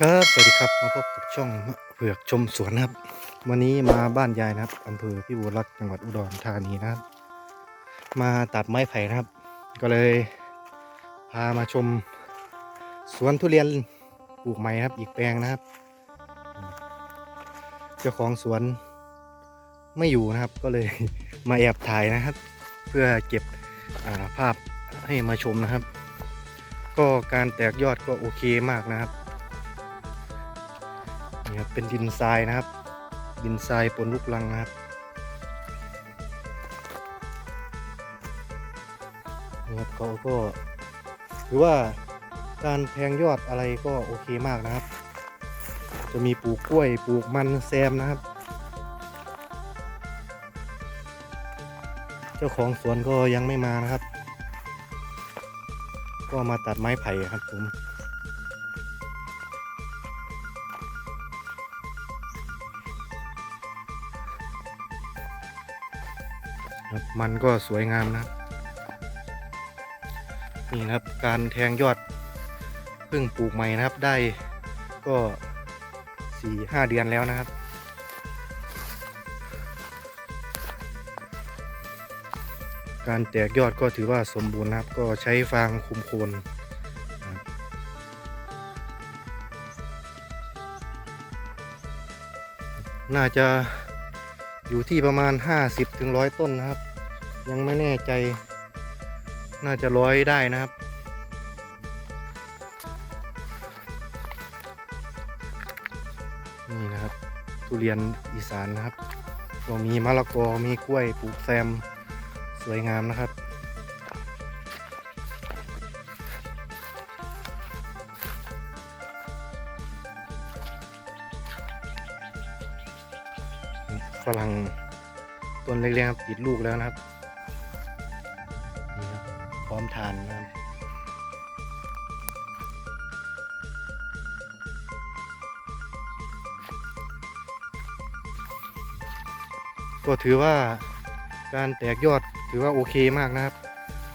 ครับสวัสดีครับมาพบกับช่องเผือกชมสวนนะครับ วันนี้มาบ้านยายนะครับอำเภอพิบูลรักษ์จังหวัดอุดรธานีนะครับ มาตัดไม้ไผ่นะครับ ก็เลยพามาชมสวนทุเรียนปลูกใหม่ครับ อีกแปลงนะครับ เจ้าของสวนไม่อยู่นะครับ ก็เลยมาแอบถ่ายนะครับ เพื่อเก็บาภาพให้มาชมนะครับ ก็การแตกยอดก็โอเคมากนะครับ นี่ครับเป็นดินทรายนะครับ ดินทรายปนลูกลังนะครับนี่ครับเขาก็ถือว่าการแทงยอดอะไรก็โอเคมากนะครับ จะมีปลูกกล้วยปลูกมันแซมนะครับ เจ้าของสวนก็ยังไม่มานะครับ ก็มาตัดไม้ไผ่ครับผม มันก็สวยงามนะครับ นี่นะครับการแทงยอดเพิ่งปลูกใหม่นะครับได้ก็สี่ห้าเดือนแล้วนะครับการแตกยอดก็ถือว่าสมบูรณ์นะครับ ก็ใช้ฟางคุมโคนน่าจะ อยู่ที่ประมาณ 50ถึงร้อยต้นนะครับ ยังไม่แน่ใจ น่าจะร้อยได้นะครับ นี่นะครับ ทุเรียนอีสานนะครับเรามีมะละกอมีกล้วยปลูกแซม สวยงามนะครับ ฝรั่งต้นเล็กๆครับติดลูกแล้วนะครับนี่ครับพร้อมทานนะครับก็ถือว่าการแตกยอดถือว่าโอเคมากนะครับ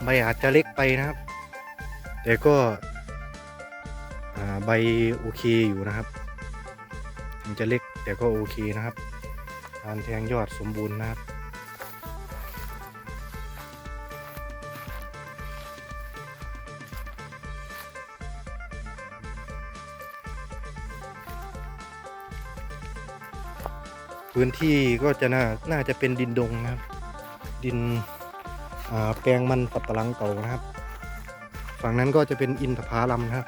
ใบอาจจะเล็กไปนะครับ แต่ก็ใบโอเคอยู่นะครับถึงจะเล็กแต่ก็โอเคนะครับารแทงยอดสมบูรณ์นะครับพื้นที่ก็จะน่าน่าจะเป็นดินดงนะครับ ดินแปลงมันปับปะลังเก่านะครับ ฝั่งนั้นก็จะเป็นอินทผลัมนะครับ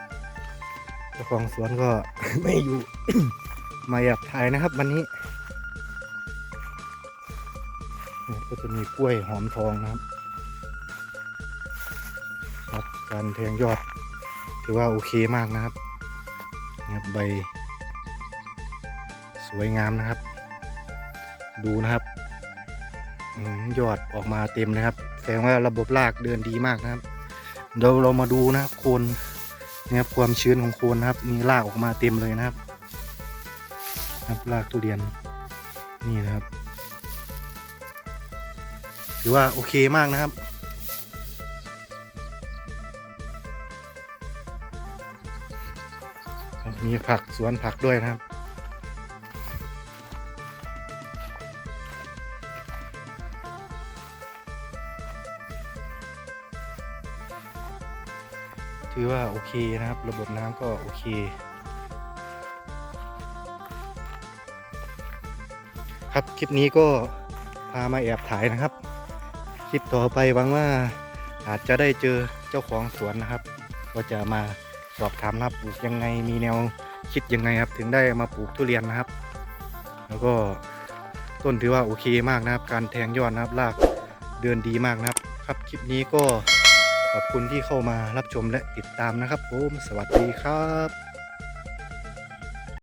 เจ้าของสวนก็ไม่อยู่ มาแอบถ่ายนะครับ วันนี้ ก็จะมีกล้วยหอมทองนะครับครับการแทงยอด ถือว่าโอเคมากนะครับใบ สวยงามนะครับ ดูนะครับยอดออกมาเต็มนะครับ แสดงว่าระบบรากเดินดีมากนะครับเดี๋ยวเรามาดูนะครับโคนนะครับความชื้นของโคนนะครับ มีรากออกมาเต็มเลยนะครับนะครับรากทุเรียนนี่นะครับ ถือว่าโอเคมากนะครับมีผักสวนผักด้วยนะครับ ถือว่าโอเคนะครับ ระบบน้ำก็โอเค ครับ คลิปนี้ก็พามาแอบถ่ายนะครับ คลิปต่อไปหวังว่าอาจจะได้เจอเจ้าของสวนนะครับก็จะมาสอบถามนะครับปลูกยังไงมีแนวคิดยังไงครับ ถึงได้มาปลูกทุเรียนนะครับ แล้วก็ต้นถือว่าโอเคมากนะครับ การแทงยอดนะครับรากเดินดีมากนะครับ ครับคลิปนี้ก็ขอบคุณที่เข้ามารับชมและติดตามนะครับผมสวัสดีครับ